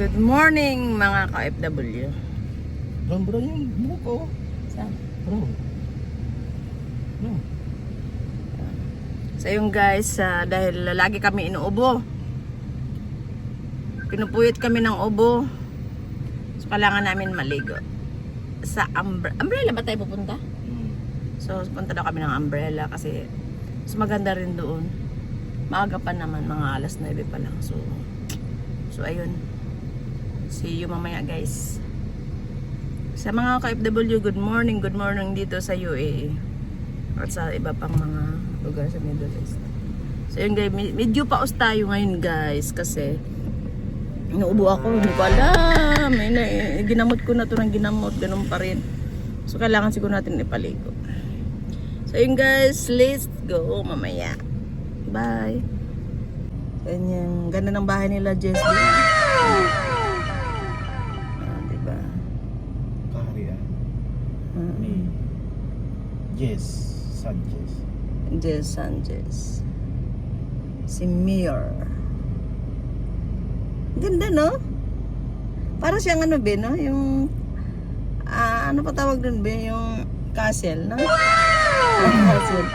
Good morning mga ka-FW. Brown brown yung buhok ko. Saan? Brown. No. So yung guys, ah, dahil lagi kami inuubo. Pinupuyot kami ng ubo. So kailangan namin maligo. Sa umbre- umbrella ba tayo pupunta? Hmm. So punta daw kami ng umbrella kasi mas maganda rin doon. Maaga pa naman, mga alas 9 pa lang. So, so ayun. See you mamaya guys. Sa mga ka-FW, good morning, good morning dito sa UAE. At sa iba pang mga lugar sa Middle East. So yun guys, med- medyo paus tayo ngayon guys kasi inuubo ako, hindi ko alam. Eh, na, eh, ginamot ko na to ng ginamot, ganun pa rin. So kailangan siguro natin ipaligo. So yun guys, let's go mamaya. Bye. Ganyan, ganda ng bahay nila Jess. Jess Sanchez. Si Mayor. Ganda, no? Para siyang ano, be, no? Yung, ah, ano pa tawag dun, be? Yung castle, no? castle.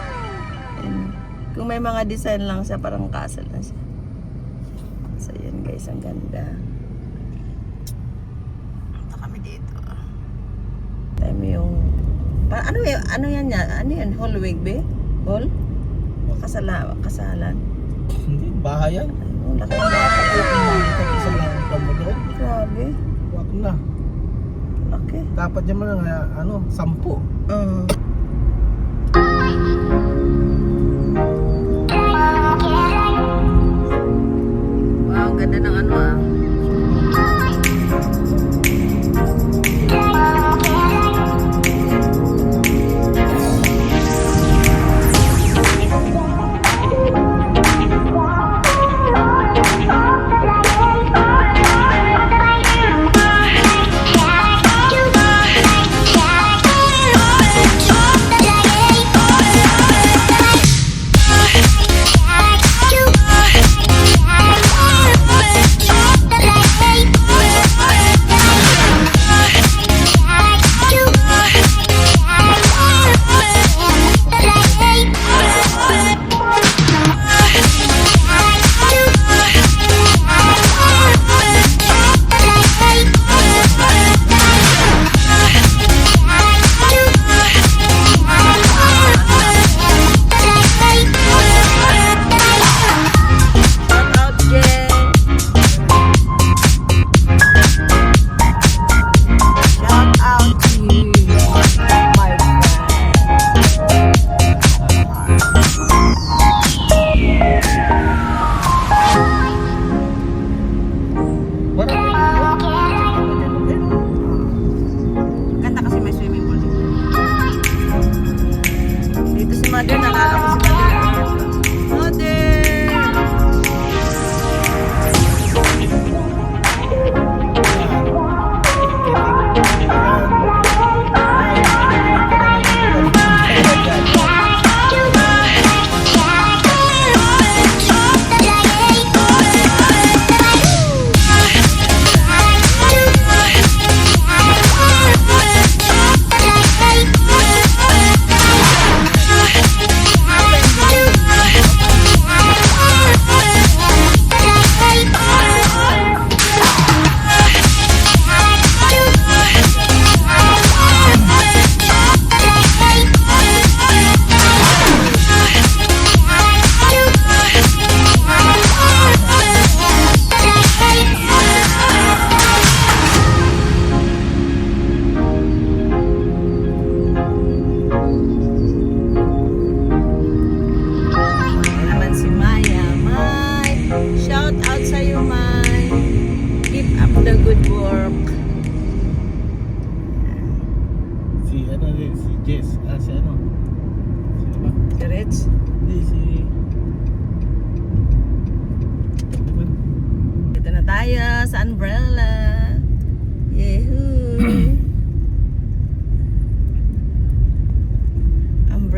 Ayun. Kung may mga design lang siya, parang castle na siya. So, yun guys, ang ganda. Punta kami dito. Time yung, pa, ano, ano yan yan? Ano yan? Hallway, be? O kasala, kasalan? Hindi, bahayan. Ay, oh, laki ng bata. Isa lang ang kamo doon. Grabe. Wag na. Laki. Dapat lang, ah, ano, sampu. Mm. Wow,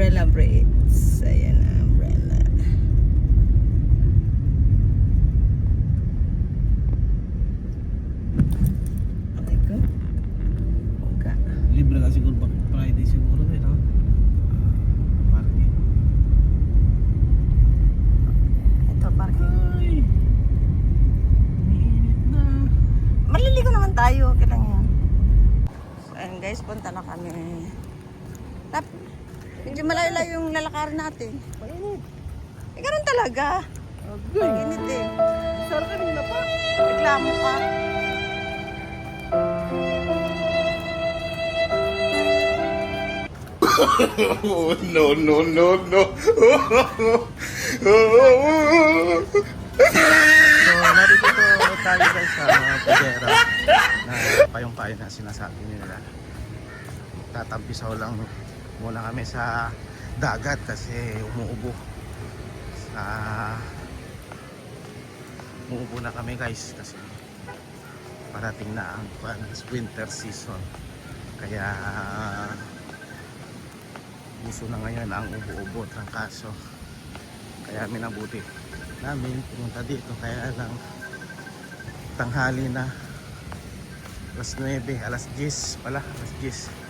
umbrella braids. Ayan na, umbrella. Aray ko. Uga. Libre na siguro pag Friday siguro eh, din, ha? Parking. Ito, parking. Ay! Na. Maliligo naman tayo. Okay lang yan. So, guys, punta na kami. Lapit medyo malayo yung lalakarin natin. Mainit. Eh, ganun talaga. Agay. Init eh. Sara kanina pa. Reklamo pa. Oh, no, no, no, no. So, narito po tayo guys sa Pagera na payong-payo na sinasabi nila. Tatampisaw lang muna kami sa dagat kasi umuubo. Sa umuubo na kami guys kasi parating na ang pan- winter season. Kaya gusto na ngayon ang ubo-ubo ng kaso. Kaya minabuti namin pumunta dito kaya lang tanghali na alas 9, alas 10 pala, alas 10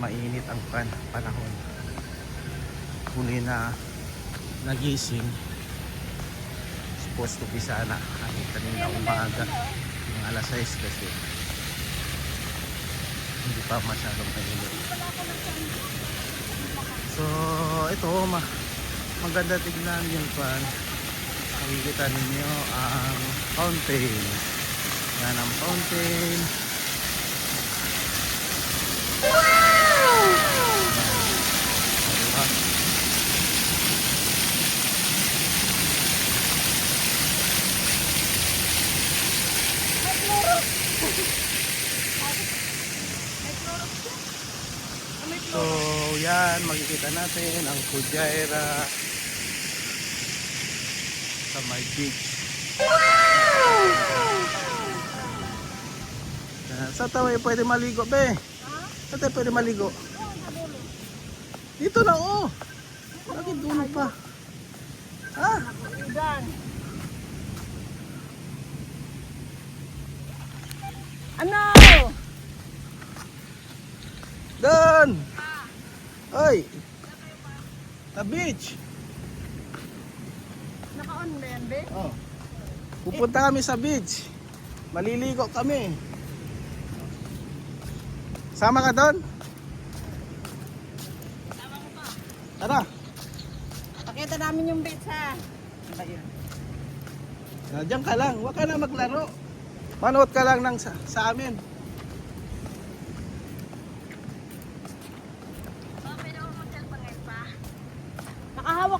mainit ang pan, panahon. Huli na nagising. Supposed to be sana ay kanina umaga ng alas 6 kasi. Hindi pa masyadong mainit. So ito ma maganda tignan yung pan. Makikita ninyo ang fountain. Yan ang fountain wow! So, yan, makikita natin ang Kujaira sa my beach. Yan. Sa tayo pwede maligo, be? Sa tayo pwede maligo? Dito na, oh. Bakit dulo pa? Ha? Ano? Doon! Oy! Sa beach! Naka-on ba yan, be? Oh. Pupunta kami sa beach. Maliligo kami. Sama ka doon? Tara. Pakita namin yung beach, ha? Ah, Diyan ka lang. Huwag ka na maglaro. Manood ka lang ng sa, sa amin. Nakahawak ka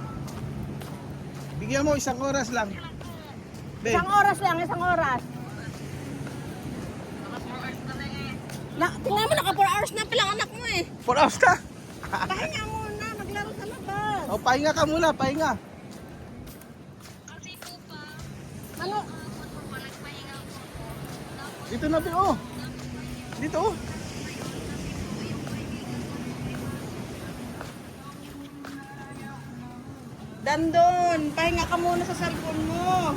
Bigyan mo isang oras lang. Be, Isang oras lang, isang oras. Na, tingnan mo, naka 4 hours na pala anak mo eh. 4 hours ka. Pahinga muna, maglaro sa labas. O, pahinga ka muna, pahinga. Ano? Dito na, Be, oh. Dito, oh. Dandon, pahinga ka muna sa cellphone mo.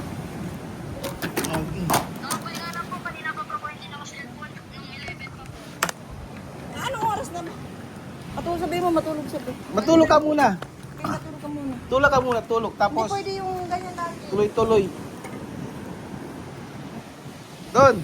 Anong oras na? Matulog sabihin mo, matulog sabi. Matulog ka muna. Okay, matulog ka muna. Tulog ka muna, tulog. Hindi Tapos, pwede yung ganyan lagi. tuloy-tuloy. Doon.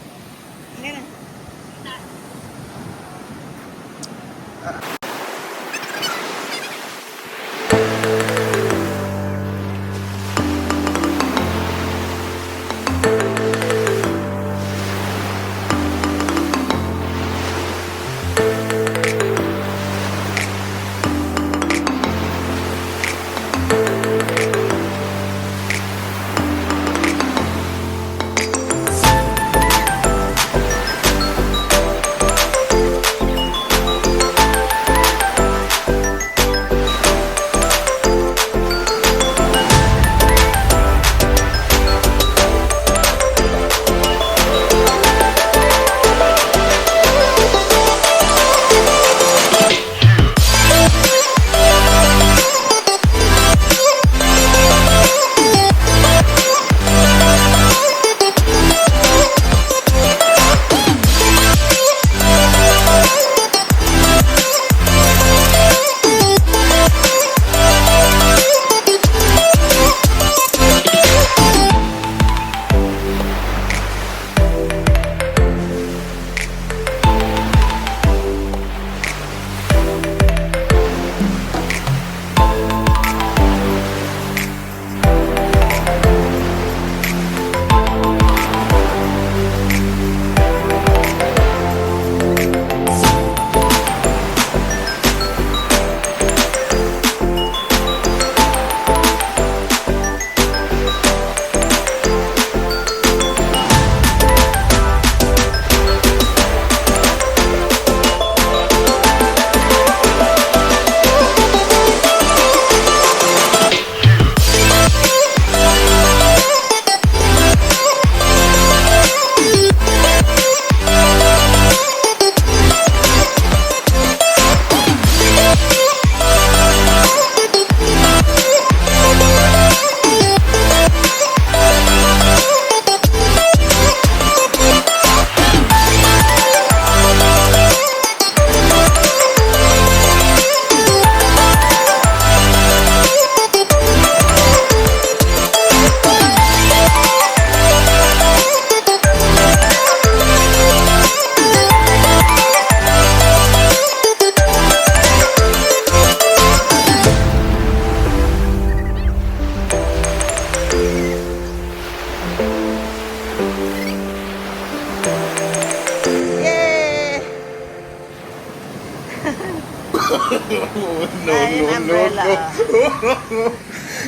Umbrella.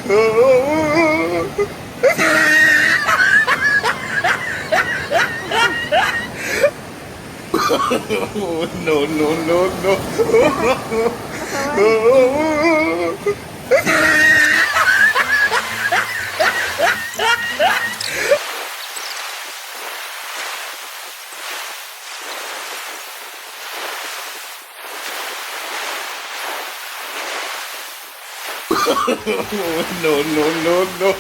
no. no, no, no, no. No, no, no, no.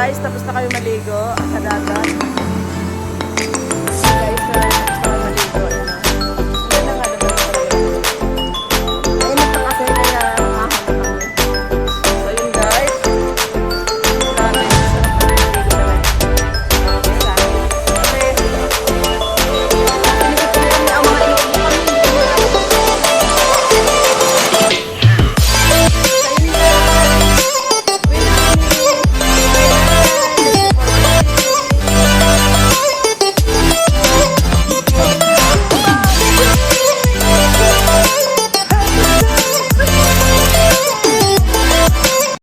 guys, tapos na kami maligo sa dagat.